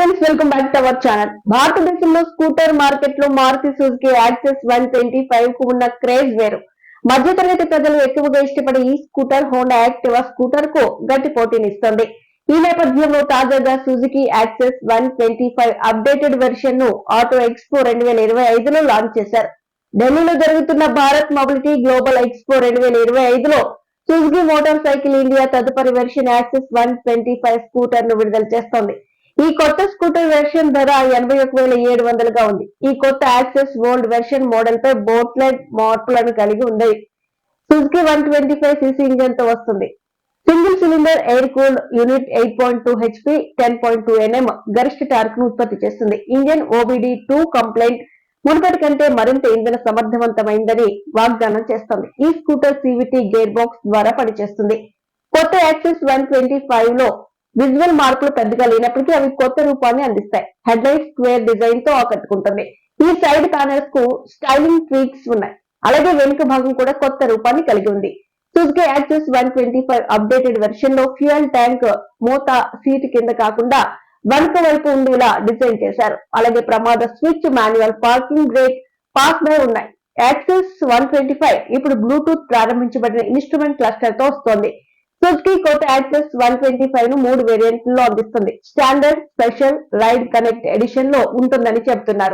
Friends welcome back to our channel భారతదేశంలో scooter మార్కెట్లో Maruti Suzuki Access one twenty ఫైవ్కు ఉన్న craze వేరు. మధ్యతరగతి ప్రజలు ఎక్కువగా ఇష్టపడే ఈ స్కూటర్ హోండా యాక్టివా స్కూటర్కు గట్టి పోటీనిస్తోంది. ఈ నేపథ్యంలో తాజాగా Suzuki Access one twenty five updated వెర్షన్ను auto expo రెండు వేల ఇరవై ఐదులో లాంచ్ చేశారు. ఢిల్లీలో జరుగుతున్న భారత్ మొబిలిటీ గ్లోబల్ ఎక్స్పో రెండు వేల ఇరవై ఐదులో సుజుకి మోటార్ సైకిల్ ఇండియా తదుపరి version Access one twenty five స్కూటర్ను విడుదల చేస్తోంది. ఈ కొత్త స్కూటర్ వెర్షన్ ధర ఎనభై ఒక వేల ఏడు వందలుగా ఉంది. ఈ కొత్త యాక్సెస్ ఓల్డ్ వెర్షన్ మోడల్ పై బోట్లెట్ మార్పులను కలిగి ఉంది. Suzuki one twenty five CC ఇంజన్తో వస్తుంది. Single cylinder air cool unit eight point two HP ten point two Nm గరిష్ట టార్క్ను ఉత్పత్తి చేస్తుంది. ఇంజన్ ఓబిడి టూ కంప్లైంట్ మునుపటి కంటే మరింత ఇంధన సమర్థవంతమైందని వాగ్దానం చేస్తోంది. ఈ స్కూటర్ సివిటి గేర్ బాక్స్ ద్వారా పనిచేస్తుంది. కొత్త యాక్సెస్ వన్ ట్వంటీ ఫైవ్లో విజువల్ మార్పులు పెద్దగా లేనప్పటికీ అవి కొత్త రూపాన్ని అందిస్తాయి. హెడ్ లైట్ స్క్వేర్ డిజైన్తో ఆకట్టుకుంటుంది. ఈ సైడ్ ప్యానల్స్కు స్టైలింగ్ ట్వీక్స్ ఉన్నాయి. అలాగే వెనుక భాగం కూడా కొత్త రూపాన్ని కలిగి ఉంది. Suzuki Access one twenty five updated వెర్షన్లో fuel tank మూత సీట్ కింద కాకుండా వెనుక వైపు ఉండేలా డిజైన్ చేశారు. అలాగే ప్రమాద switch manual parking brake pass by ఉన్నాయి యాక్సెస్ వన్ ట్వంటీ ఫైవ్ ఇప్పుడు బ్లూటూత్ ప్రారంభించబడిన ఇన్స్ట్రుమెంట్ క్లస్టర్తో వస్తోంది. సుజుకి కోట యాక్సెస్ వన్ ట్వంటీ ఫైవ్ను మూడు వేరియంట్లలో అందిస్తుంది. స్టాండర్డ్ స్పెషల్ రైడ్ కనెక్ట్ ఎడిషన్లో ఉంటుందని చెబుతున్నారు